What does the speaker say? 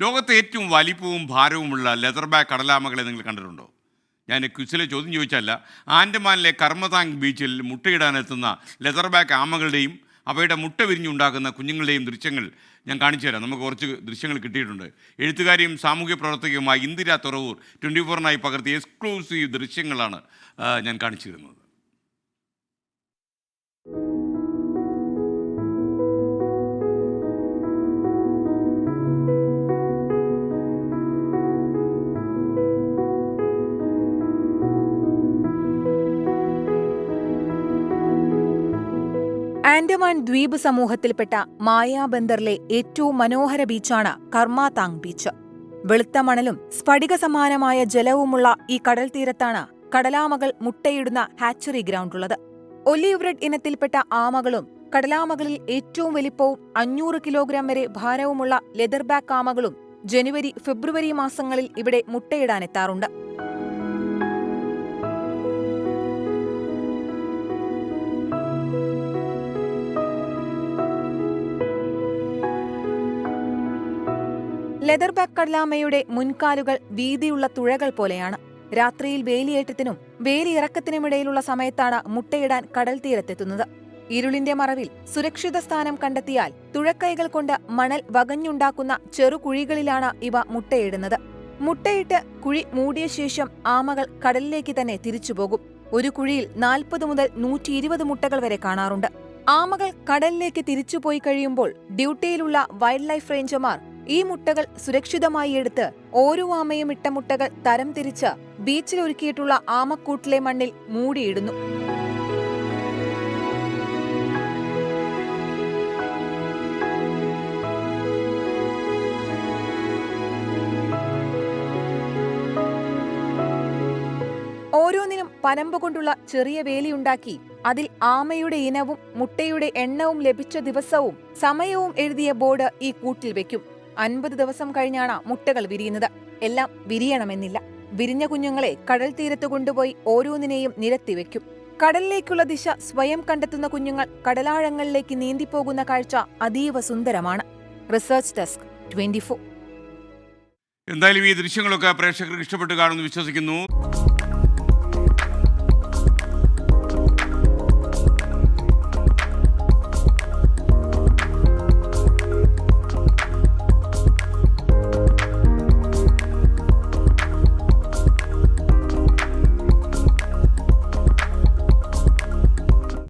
ലോകത്തെ ഏറ്റവും വലിപ്പവും ഭാരവുമുള്ള ലെതർ ബാഗ് കടലാമകളെ നിങ്ങൾ കണ്ടിട്ടുണ്ടോ? ഞാൻ ക്വിസിലെ ചോദ്യം ചോദിച്ചല്ല ആൻഡമാനിലെ കർമ്മതാങ് ബീച്ചിൽ മുട്ടയിടാനെത്തുന്ന ലെതർ ബാഗ് ആമകളുടെയും അവയുടെ മുട്ട വിരിഞ്ഞുണ്ടാക്കുന്ന കുഞ്ഞുങ്ങളുടെയും ദൃശ്യങ്ങൾ ഞാൻ കാണിച്ചു തരാം. നമുക്ക് കുറച്ച് ദൃശ്യങ്ങൾ കിട്ടിയിട്ടുണ്ട്. എഴുത്തുകാരിയും സാമൂഹ്യ പ്രവർത്തകയുമായ ഇന്ദിര തുറവൂർ ട്വന്റി ഫോറിനായി പകർത്തിയ എക്സ്ക്ലൂസീവ് ദൃശ്യങ്ങളാണ് ഞാൻ കാണിച്ചു തരുന്നത് ആൻഡമാൻ ദ്വീപ് സമൂഹത്തിൽപ്പെട്ട മായാബന്ദറിലെ ഏറ്റവും മനോഹര ബീച്ചാണ് കർമാതാങ് ബീച്ച്. വെളുത്ത മണലും സ്ഫടിക സമാനമായ ജലവുമുള്ള ഈ കടൽ തീരത്താണ് കടലാമകൾ മുട്ടയിടുന്ന ഹാച്ചറി ഗ്രൗണ്ടുള്ളത്. റെഡ് ഇനത്തിൽപ്പെട്ട ആമകളും കടലാമകളിൽ ഏറ്റവും വലിപ്പവും അഞ്ഞൂറ് കിലോഗ്രാം വരെ ഭാരവുമുള്ള ലെതർ ബാക്ക് ആമകളും ജനുവരി ഫെബ്രുവരി മാസങ്ങളിൽ ഇവിടെ മുട്ടയിടാനെത്താറുണ്ട്. ലെതർബാക്ക് കടലാമയുടെ മുൻകാലുകൾ വീതിയുള്ള തുഴകൾ പോലെയാണ്. രാത്രിയിൽ വേലിയേറ്റത്തിനും വേലിയിറക്കത്തിനുമിടയിലുള്ള സമയത്താണ് മുട്ടയിടാൻ കടൽ തീരത്തെത്തുന്നത് ഇരുളിന്റെ മറവിൽ സുരക്ഷിത സ്ഥാനം കണ്ടെത്തിയാൽ തുഴക്കൈകൾ കൊണ്ട് മണൽ വകഞ്ഞുണ്ടാക്കുന്ന ചെറുകുഴികളിലാണ് ഇവ മുട്ടയിടുന്നത്. മുട്ടയിട്ട് കുഴി മൂടിയ ശേഷം ആമകൾ കടലിലേക്ക് തന്നെ തിരിച്ചുപോകും. ഒരു കുഴിയിൽ നാൽപ്പത് മുതൽ നൂറ്റി ഇരുപത് മുട്ടകൾ വരെ കാണാറുണ്ട്. ആമകൾ കടലിലേക്ക് തിരിച്ചുപോയി കഴിയുമ്പോൾ ഡ്യൂട്ടിയിലുള്ള വൈൽഡ് ലൈഫ് റേഞ്ചർമാർ ഈ മുട്ടകൾ സുരക്ഷിതമായി എടുത്ത് ഓരോ ആമയും ഇട്ട മുട്ടകൾ തരം തിരിച്ച് ബീച്ചിൽ ഒരുക്കിയിട്ടുള്ള ആമക്കൂട്ടിലെ മണ്ണിൽ മൂടിയിടുന്നു. ഓരോന്നിനും പനമ്പ് കൊണ്ടുള്ള ചെറിയ വേലിയുണ്ടാക്കി അതിൽ ആമയുടെ ഇനവും മുട്ടയുടെ എണ്ണവും ലഭിച്ച ദിവസവും സമയവും എഴുതിയ ബോർഡ് ഈ കൂട്ടിൽ വെക്കും. അൻപത് ദിവസം കഴിഞ്ഞാണ് മുട്ടകൾ വിരിയുന്നത്. എല്ലാം വിരിയണമെന്നില്ല. വിരിഞ്ഞ കുഞ്ഞുങ്ങളെ കടൽ തീരത്ത് കൊണ്ടുപോയി ഓരോന്നിനെയും നിരത്തി നിരത്തിവെക്കും കടലിലേക്കുള്ള ദിശ സ്വയം കണ്ടെത്തുന്ന കുഞ്ഞുങ്ങൾ കടലാഴങ്ങളിലേക്ക് നീന്തിപ്പോകുന്ന കാഴ്ച അതീവ സുന്ദരമാണ്. റിസർച്ച് ഡെസ്ക് ട്വന്റി എന്തായാലും ഈ ദൃശ്യങ്ങളൊക്കെ പ്രേക്ഷകർക്ക് ഇഷ്ടപ്പെട്ട് കാണുമെന്ന് വിശ്വസിക്കുന്നു.